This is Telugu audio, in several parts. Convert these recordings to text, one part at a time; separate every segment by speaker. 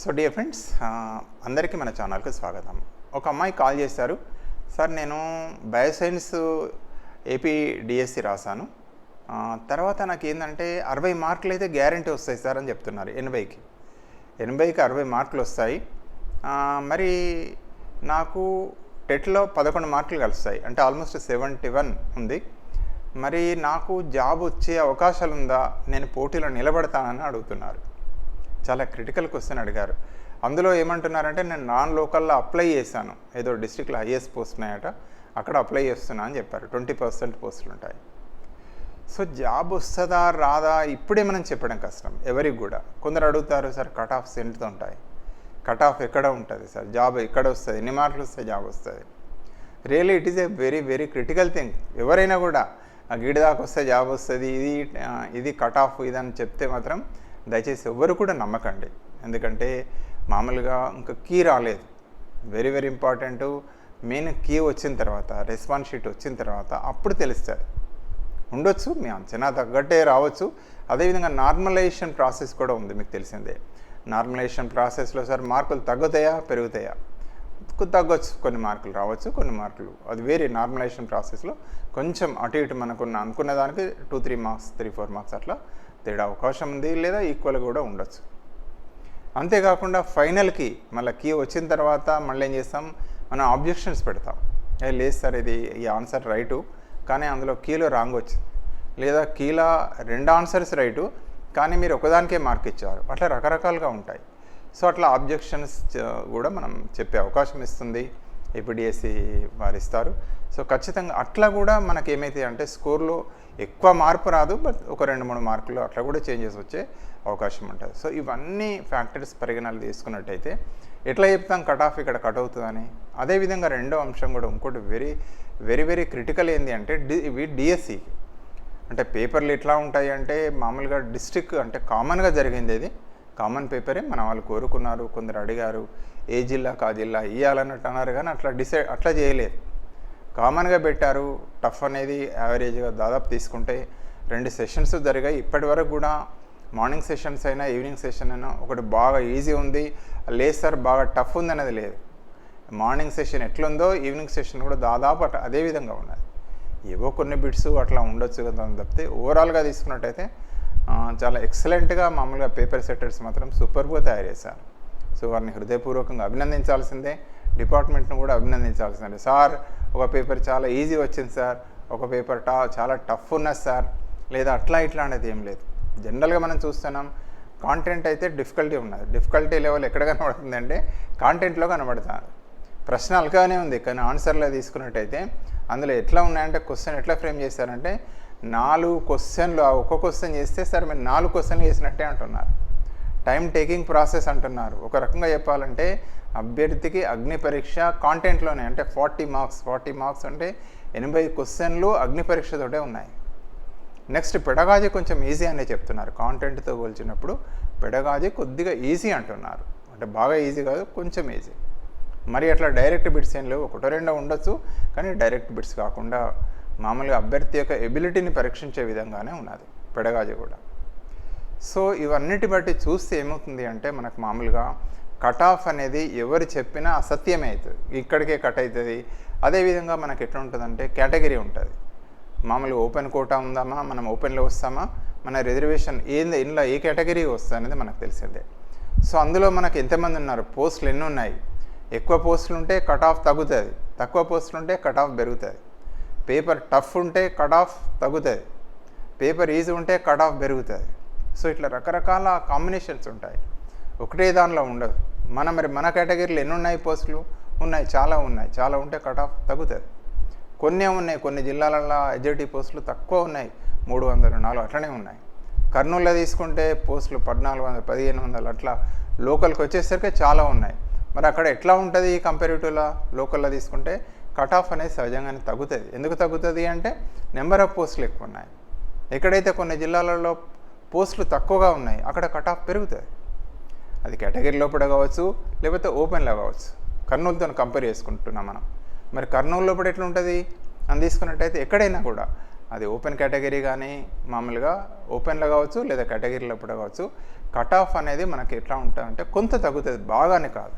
Speaker 1: సో డియర్ ఫ్రెండ్స్ అందరికీ మన ఛానల్కి స్వాగతం. ఒక అమ్మాయి కాల్ చేశారు. సార్ నేను బయోసైన్స్ ఏపీ డిఎస్సి రాశాను. తర్వాత నాకు ఏంటంటే అరవై మార్కులు అయితే గ్యారంటీ వస్తాయి సార్ అని చెప్తున్నారు ఎనభైకి. ఎనభైకి అరవై మార్కులు వస్తాయి. మరి నాకు టెట్లో పదకొండు మార్కులు కలుస్తాయి అంటే ఆల్మోస్ట్ సెవెంటీ వన్ ఉంది. మరి నాకు జాబ్ వచ్చే అవకాశాలు ఉందా నేను పోటీలో నిలబడతానని అడుగుతున్నారు. చాలా క్రిటికల్ క్వశ్చన్ అడిగారు. అందులో ఏమంటున్నారంటే నేను నాన్ లోకల్లో అప్లై చేశాను. ఏదో డిస్టిక్లో ఐఏఎస్ పోస్ట్ ఉన్నాయట అక్కడ అప్లై చేస్తున్నా అని చెప్పారు. ట్వంటీ పర్సెంట్ పోస్టులు ఉంటాయి. సో జాబ్ వస్తుందా రాదా ఇప్పుడే మనం చెప్పడం కష్టం ఎవరికి కూడా. కొందరు అడుగుతారు సార్ కట్ ఆఫ్స్ ఎంత ఉంటాయి? కట్ ఆఫ్ ఎక్కడ ఉంటుంది సార్? జాబ్ ఎక్కడ వస్తుంది? ఎన్ని మార్కులు వస్తే జాబ్ వస్తుంది? Really it is a very very critical thing ఎవరైనా కూడా గిడిదాకా వస్తే జాబ్ వస్తుంది ఇది ఇది కట్ ఆఫ్ ఇదని చెప్తే మాత్రం దయచేసి ఎవరు కూడా నమ్మకండి. ఎందుకంటే మామూలుగా ఇంకా కీ రాలేదు. Very very important main key వచ్చిన తర్వాత రెస్పాన్స్ షీట్ వచ్చిన తర్వాత అప్పుడు తెలుస్తుంది. ఉండొచ్చు మీ అంచనా తగ్గట్టే రావచ్చు. అదేవిధంగా నార్మలైజేషన్ ప్రాసెస్ కూడా ఉంది మీకు తెలిసిందే. నార్మలైజేషన్ ప్రాసెస్లో సార్ మార్కులు తగ్గుతాయా పెరుగుతాయా? తగ్గొచ్చు. కొన్ని మార్కులు రావచ్చు కొన్ని మార్కులు. అది వేరే నార్మలైజేషన్ ప్రాసెస్లో కొంచెం అటు ఇటు మనకున్న అనుకున్న దానికి two three marks three four marks అట్లా తేడా అవకాశం ఉంది లేదా ఈక్వల్ కూడా ఉండొచ్చు. అంతేకాకుండా ఫైనల్కి మళ్ళీ కీ వచ్చిన తర్వాత మళ్ళీ ఏం చేస్తాం? మనం ఆబ్జెక్షన్స్ పెడతాం. ఏ లేదు సార్ ఇది ఈ ఆన్సర్ రైటు కానీ అందులో కీలో రాంగ్ వచ్చింది. లేదా కీలో రెండు ఆన్సర్స్ రైటు కానీ మీరు ఒకదానికే మార్క్ ఇచ్చారు. అట్లా రకరకాలుగా ఉంటాయి. సో అట్లా ఆబ్జెక్షన్స్ కూడా మనం చెప్పే అవకాశం ఇస్తుంది. ఏపీడిఎస్సి వారు ఇస్తారు సో ఖచ్చితంగా అట్లా కూడా మనకి ఏమైతే అంటే స్కోర్లో ఎక్కువ మార్పు రాదు బట్ ఒక రెండు మూడు మార్కులు అట్లా కూడా చేంజెస్ వచ్చే అవకాశం ఉంటుంది. సో ఇవన్నీ ఫ్యాక్టర్స్ పరిగణనలు తీసుకున్నట్టయితే ఎట్లా చెప్తాం కట్ ఆఫ్ ఇక్కడ కట్ అవుతుందని? అదేవిధంగా రెండో అంశం కూడా ఇంకోటి వెరీ వెరీ వెరీ క్రిటికల్ ఏంటి అంటే డి ఇవి డిఎస్సి. అంటే పేపర్లు ఎట్లా ఉంటాయి అంటే మామూలుగా డిస్ట్రిక్ట్ అంటే కామన్గా జరిగింది ఇది కామన్ పేపరే మన వాళ్ళు కోరుకున్నారు కొందరు అడిగారు ఏ జిల్లాకు ఆ జిల్లా ఇవ్వాలన్నట్టు అన్నారు కానీ అట్లా డిసైడ్ అట్లా చేయలేదు. కామన్గా పెట్టారు టఫ్ అనేది యావరేజ్గా దాదాపు తీసుకుంటే రెండు సెషన్స్ జరిగాయి. ఇప్పటి వరకు కూడా మార్నింగ్ సెషన్స్ అయినా ఈవినింగ్ సెషన్ అయినా ఒకటి బాగా ఈజీ ఉంది లేదు సార్ బాగా టఫ్ ఉంది అనేది లేదు. మార్నింగ్ సెషన్ ఎట్లుందో ఈవినింగ్ సెషన్ కూడా దాదాపు అట్లా అదే విధంగా ఉన్నది ఏవో కొన్ని బిట్స్ అట్లా ఉండొచ్చు కదా అని తప్పితే ఓవరాల్గా తీసుకున్నట్టయితే చాలా ఎక్సలెంట్గా మామూలుగా పేపర్ సెట్టర్స్ మాత్రం సూపర్గా తయారు చేశారు. సో వారిని హృదయపూర్వకంగా అభినందించాల్సిందే. డిపార్ట్మెంట్ను కూడా అభినందించాల్సిందే. సార్ ఒక పేపర్ చాలా ఈజీ వచ్చింది సార్. ఒక పేపర్ టా చాలా టఫ్ ఉన్నది సార్. లేదా అట్లా ఇట్లా అనేది ఏం లేదు. జనరల్గా మనం చూస్తున్నాం కాంటెంట్ అయితే డిఫికల్టీ ఉన్నది. డిఫికల్టీ లెవెల్ ఎక్కడ కనబడుతుంది అంటే కాంటెంట్లో కనబడుతుంది. ప్రశ్న అల్గానే ఉంది కానీ ఆన్సర్లో తీసుకున్నట్టయితే అందులో ఎట్లా ఉన్నాయంటే క్వశ్చన్ ఎట్లా ఫ్రేమ్ చేశారంటే నాలుగు క్వశ్చన్లు ఒక్కో ఒక్క క్వశ్చన్ చేస్తే సార్ మీరు నాలుగు క్వశ్చన్లు చేసినట్టే అంటున్నారు. టైం టేకింగ్ ప్రాసెస్ అంటున్నారు. ఒక రకంగా చెప్పాలంటే అభ్యర్థికి అగ్ని పరీక్ష కాంటెంట్లోనే అంటే ఫార్టీ మార్క్స్ ఫార్టీ మార్క్స్ అంటే ఎనభై క్వశ్చన్లు అగ్ని పరీక్షతోటే ఉన్నాయి. నెక్స్ట్ పెడగాజీ కొంచెం ఈజీ అనే చెప్తున్నారు. కాంటెంట్తో పోల్చినప్పుడు పెడగాజీ కొద్దిగా ఈజీ అంటున్నారు. అంటే బాగా ఈజీ కాదు కొంచెం ఈజీ. మరి అట్లా డైరెక్ట్ బిట్స్ ఏం లేవు ఒకటో రెండో ఉండొచ్చు. కానీ డైరెక్ట్ బిట్స్ కాకుండా మామూలుగా అభ్యర్థి యొక్క ఎబిలిటీని పరీక్షించే విధంగానే ఉన్నది పెడగాజి కూడా. సో ఇవన్నిటి బట్టి చూస్తే ఏమవుతుంది అంటే మనకు మామూలుగా కట్ ఆఫ్ అనేది ఎవరు చెప్పినా అసత్యమే అవుతుంది. ఇక్కడికే కట్ అవుతుంది. అదేవిధంగా మనకి ఎట్లా ఉంటుందంటే కేటగిరీ ఉంటుంది. మామూలుగా ఓపెన్ కోటా ఉందామా మనం ఓపెన్లో వస్తామా? మన రిజర్వేషన్ ఏంది? ఇందులో ఏ కేటగిరీ వస్తుంది అనేది మనకు తెలిసిందే. సో అందులో మనకు ఎంతమంది ఉన్నారు? పోస్టులు ఎన్ని ఉన్నాయి? ఎక్కువ పోస్టులు ఉంటే కట్ ఆఫ్ తగ్గుతుంది. తక్కువ పోస్టులు ఉంటే కట్ ఆఫ్ పెరుగుతుంది. పేపర్ టఫ్ ఉంటే కట్ ఆఫ్ తగ్గుతుంది. పేపర్ ఈజీ ఉంటే కట్ ఆఫ్ పెరుగుతుంది. సో ఇట్లా రకరకాల కాంబినేషన్స్ ఉంటాయి. ఒకటే దానిలో ఉండదు. మన మరి మన కేటగిరీలో ఎన్ని ఉన్నాయి పోస్టులు? ఉన్నాయి. చాలా ఉన్నాయి. చాలా ఉంటే కట్ ఆఫ్ తగ్గుతుంది. కొన్ని ఉన్నాయి. కొన్ని జిల్లాలలో ఎడ్జిటీ పోస్టులు తక్కువ ఉన్నాయి. మూడు వందలు నాలుగు అట్లనే ఉన్నాయి. కర్నూలులో తీసుకుంటే పోస్టులు పద్నాలుగు వందలు పదిహేను వందలు అట్లా లోకల్కి వచ్చేసరికి చాలా ఉన్నాయి. మరి అక్కడ ఎట్లా ఉంటుంది కంపారిటివ్లా లోకల్లో తీసుకుంటే కట్ ఆఫ్ అనేది సహజంగానే తగ్గుతుంది. ఎందుకు తగ్గుతుంది అంటే నెంబర్ ఆఫ్ పోస్టులు ఎక్కువ ఉన్నాయి. ఎక్కడైతే కొన్ని జిల్లాలలో పోస్టులు తక్కువగా ఉన్నాయి అక్కడ కట్ ఆఫ్ పెరుగుతుంది. అది కేటగిరీ లోపల కావచ్చు లేకపోతే ఓపెన్లో కావచ్చు. కర్నూలుతో కంపేర్ చేసుకుంటున్నాం మనం. మరి కర్నూలు లోపల ఎట్లా ఉంటుంది అని తీసుకున్నట్టయితే ఎక్కడైనా కూడా అది ఓపెన్ కేటగిరీ కానీ మామూలుగా ఓపెన్లో కావచ్చు లేదా కేటగిరీ లోపల కావచ్చు కట్ ఆఫ్ అనేది మనకి ఎట్లా ఉంటుందంటే కొంత తగ్గుతుంది బాగానే కాదు.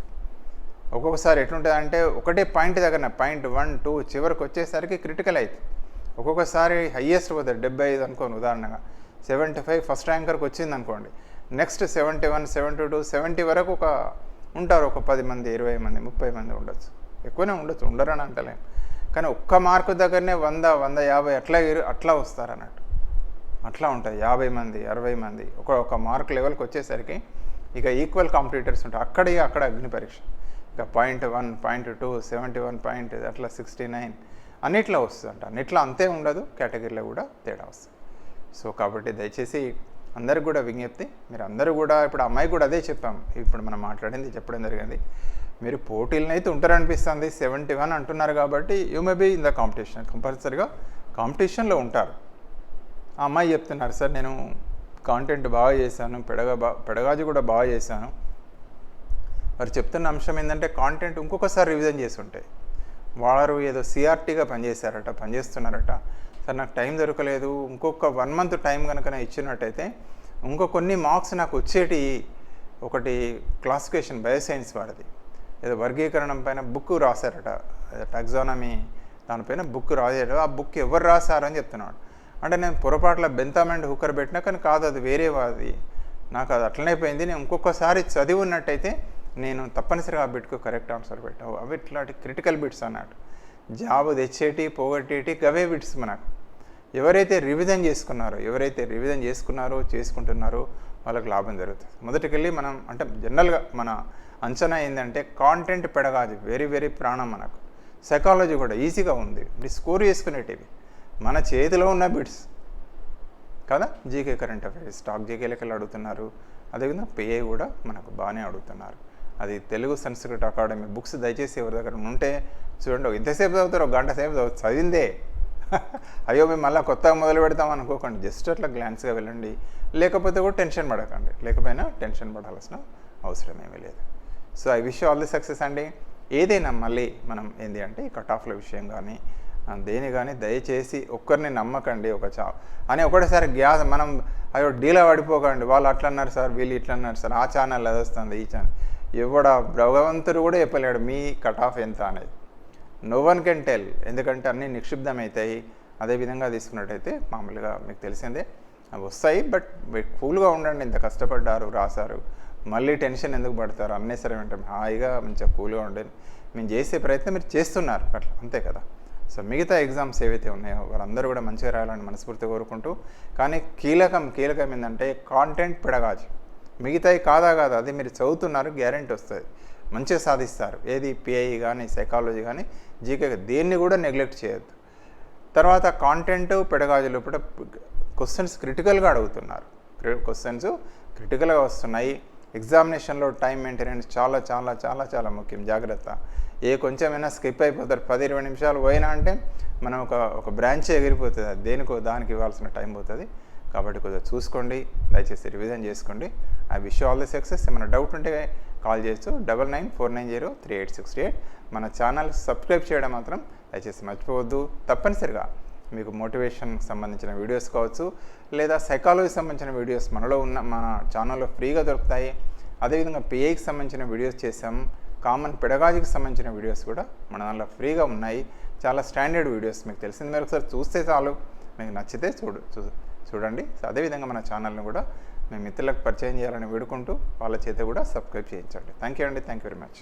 Speaker 1: ఒక్కొక్కసారి ఎట్లుంటుంది అంటే ఒకటే పాయింట్ దగ్గర పాయింట్ వన్ టూ చివరికి వచ్చేసరికి క్రిటికల్ అవుతుంది ఒక్కొక్కసారి హయ్యెస్ట్ పోతుంది డెబ్బై ఐదు అనుకోండి ఉదాహరణగా. సెవెంటీ ఫైవ్ ఫస్ట్ ర్యాంకర్కి వచ్చింది అనుకోండి next seventy one seventy two seventy వరకు ఒక ఉంటారు ఒక పది మంది ఇరవై మంది ముప్పై మంది ఉండొచ్చు. ఎక్కువనే ఉండొచ్చు ఉండరని అంటలేం. కానీ ఒక్క మార్కు దగ్గరనే వంద వంద యాభై అట్లా అట్లా వస్తారు అన్నట్టు అట్లా ఉంటుంది యాభై మంది అరవై మంది ఒక ఒక మార్క్ లెవెల్కి వచ్చేసరికి ఇక ఈక్వల్ కాంపిటీటర్స్ ఉంటారు అక్కడ ఇక అక్కడ అగ్ని పరీక్ష. ఇంకా point one point two seventy one point అట్లా సిక్స్టీ నైన్ అన్నిట్లో వస్తుందంట. అన్నిట్లో అంతే ఉండదు కేటగిరీలో కూడా తేడా వస్తుంది. సో కాబట్టి దయచేసి అందరికి కూడా విజ్ఞప్తి మీరు అందరూ కూడా ఇప్పుడు అమ్మాయి కూడా అదే చెప్పాం. ఇప్పుడు మనం మాట్లాడింది చెప్పడం జరిగింది. మీరు పోటీలను అయితే ఉంటారనిపిస్తుంది సెవెంటీ వన్ అంటున్నారు కాబట్టి you may be in the competition కంపల్సరీగా కాంపిటీషన్లో ఉంటారు. ఆ అమ్మాయి చెప్తున్నారు సార్ నేను కాంటెంట్ బాగా చేశాను పెడగా బా పెడగాజు కూడా బాగా చేశాను. వారు చెప్తున్న అంశం ఏంటంటే కాంటెంట్ ఇంకొకసారి రివిజన్ చేసి ఉంటాయి. వారు ఏదో సిఆర్టీగా పనిచేశారట పనిచేస్తున్నారట. సార్ నాకు టైం దొరకలేదు. ఇంకొక వన్ మంత్ టైం కనుక నేను ఇచ్చినట్టయితే ఇంకో కొన్ని మార్క్స్ నాకు వచ్చేటి ఒకటి క్లాసిఫికేషన్ బయోసైన్స్ వాడిది. ఏదో వర్గీకరణం పైన బుక్ రాశారట. టాక్సానమీ దానిపైన బుక్ రాశారు. ఆ బుక్ ఎవరు రాశారని చెప్తున్నాడు. అంటే నేను పొరపాట్ల బెంతామెంట్ హుక్కర్ పెట్టినా కానీ కాదు అది వేరే వాది నాకు అది అట్లనే పోయింది. నేను ఇంకొకసారి చదివి ఉన్నట్టయితే నేను తప్పనిసరిగా ఆ బిట్కు కరెక్ట్ ఆన్సర్ పెట్టావు. అవి ఇట్లాంటి క్రిటికల్ బిట్స్ అన్నట్టు జాబ్ తెచ్చేటి పోగొట్టేటి గవే బిట్స్ మనకు. ఎవరైతే రివిజన్ చేసుకున్నారో ఎవరైతే రివిజన్ చేసుకున్నారో చేసుకుంటున్నారో వాళ్ళకి లాభం జరుగుతుంది. మొదటికెళ్ళి మనం అంటే జనరల్గా మన అంచనా ఏంటంటే కాంటెంట్ పెడగాది. వెరీ వెరీ ప్రాణం మనకు. సైకాలజీ కూడా ఈజీగా ఉంది. స్కోర్ చేసుకునేటివి. మన చేతిలో ఉన్న బిట్స్. కదా? GK current affairs stock GK లెక్కలు అడుగుతున్నారు. అదేవిధంగా పేఏ కూడా మనకు బాగానే అడుగుతున్నారు. అది తెలుగు సంస్కృత అకాడమీ బుక్స్ దయచేసి ఎవరి దగ్గర ఉంటే చూడండి ఎంతసేపు చదువుతారు ఒక గంట సేపు చదువు చదివిందే. అయ్యో మేము మళ్ళీ కొత్తగా మొదలు పెడతాం అనుకోకండి జస్ట్ అట్లా గ్లాన్స్గా వెళ్ళండి. లేకపోతే కూడా టెన్షన్ పడకండి. లేకపోయినా టెన్షన్ పడాల్సిన అవసరం ఏమీ లేదు. So I wish all the success అండి. ఏదైనా మళ్ళీ మనం ఏంటి అంటే ఈ కట్ ఆఫ్ల విషయం కానీ దేని కానీ దయచేసి ఒక్కరిని నమ్మకండి ఒక చా అని ఒకటేసారి గ్యాస్ మనం అయ్యో డీలా పడిపోకండి. వాళ్ళు అట్లన్నారు సార్ వీళ్ళు ఇట్లా అన్నారు సార్ ఆ ఛానల్ అది వస్తుంది ఈ ఛానల్. ఎవడ? భగవంతుడు కూడా చెప్పలేడు మీ కట్ ఆఫ్ ఎంత? అనేది. నో వన్ కెన్ టెల్ ఎందుకంటే అన్నీ నిక్షిప్తమవుతాయి అదేవిధంగా తీసుకున్నట్టయితే మామూలుగా మీకు తెలిసిందే. అవి వస్తాయి బట్ కూల్గా ఉండండి ఇంత కష్టపడ్డారు రాశారు. మళ్ళీ టెన్షన్ ఎందుకు పడతారు? అన్నెసరి ఉంటాం హాయిగా మంచిగా కూల్గా ఉండండి. మేము చేసే ప్రయత్నం మీరు చేస్తున్నారు అట్లా అంతే కదా. సో మిగతా ఎగ్జామ్స్ ఏవైతే ఉన్నాయో వారందరూ కూడా మంచిగా రాయాలని మనస్ఫూర్తి కోరుకుంటూ కానీ కీలకం కీలకం ఏంటంటే కాంటెంట్ పెడగాజు మిగతాయి కాదా కాదు అది మీరు చదువుతున్నారు గ్యారెంటీ వస్తుంది. మంచిగా సాధిస్తారు. ఏది పిఐ కానీ సైకాలజీ కానీ జీకే దేన్ని కూడా నెగ్లెక్ట్ చేయొద్దు. తర్వాత కాంటెంట్ పెడగాజులు లోపల క్వశ్చన్స్ క్రిటికల్గా అడుగుతున్నారు. క్వశ్చన్స్ క్రిటికల్గా వస్తున్నాయి. ఎగ్జామినేషన్లో టైం మెయింటెనెన్స్ చాలా చాలా చాలా చాలా ముఖ్యం. జాగ్రత్త. ఏ కొంచెమైనా స్కిప్ అయిపోతారు. పది ఇరవై నిమిషాలు పోయినా అంటే మనం ఒక ఒక బ్రాంచే ఎగిరిపోతుంది. దేనికో దానికి ఇవ్వాల్సిన టైం పోతుంది. కాబట్టి కొద్దిగా చూసుకోండి. దయచేసి రివిజన్ చేసుకోండి. I wish all the success ఏమైనా డౌట్ ఉంటే కాల్ చేయొచ్చు. Double nine four nine zero three eight six eight మన ఛానల్ సబ్స్క్రైబ్ చేయడం మాత్రం దయచేసి మర్చిపోవద్దు. తప్పనిసరిగా మీకు మోటివేషన్ సంబంధించిన వీడియోస్ కావచ్చు లేదా సైకాలజీ సంబంధించిన వీడియోస్ మనలో ఉన్న మన ఛానల్లో ఫ్రీగా దొరుకుతాయి. అదేవిధంగా పిఐకి సంబంధించిన వీడియోస్ చేసాం కామన్ పెడగాజీకి సంబంధించిన వీడియోస్ కూడా మన దాంట్లో ఫ్రీగా ఉన్నాయి. చాలా స్టాండర్డ్ వీడియోస్ మీకు తెలిసింది మీరు ఒకసారి చూస్తే చాలు. మీకు నచ్చితే చూడు చూ- చూడండి. అదేవిధంగా మన ఛానల్ని కూడా మీ మిత్రులకు పరిచయం చేయాలని వేడుకుంటూ వాళ్ళ చేత కూడా సబ్స్క్రైబ్ చేయించండి. థ్యాంక్ యూ అండి. Thank you very much.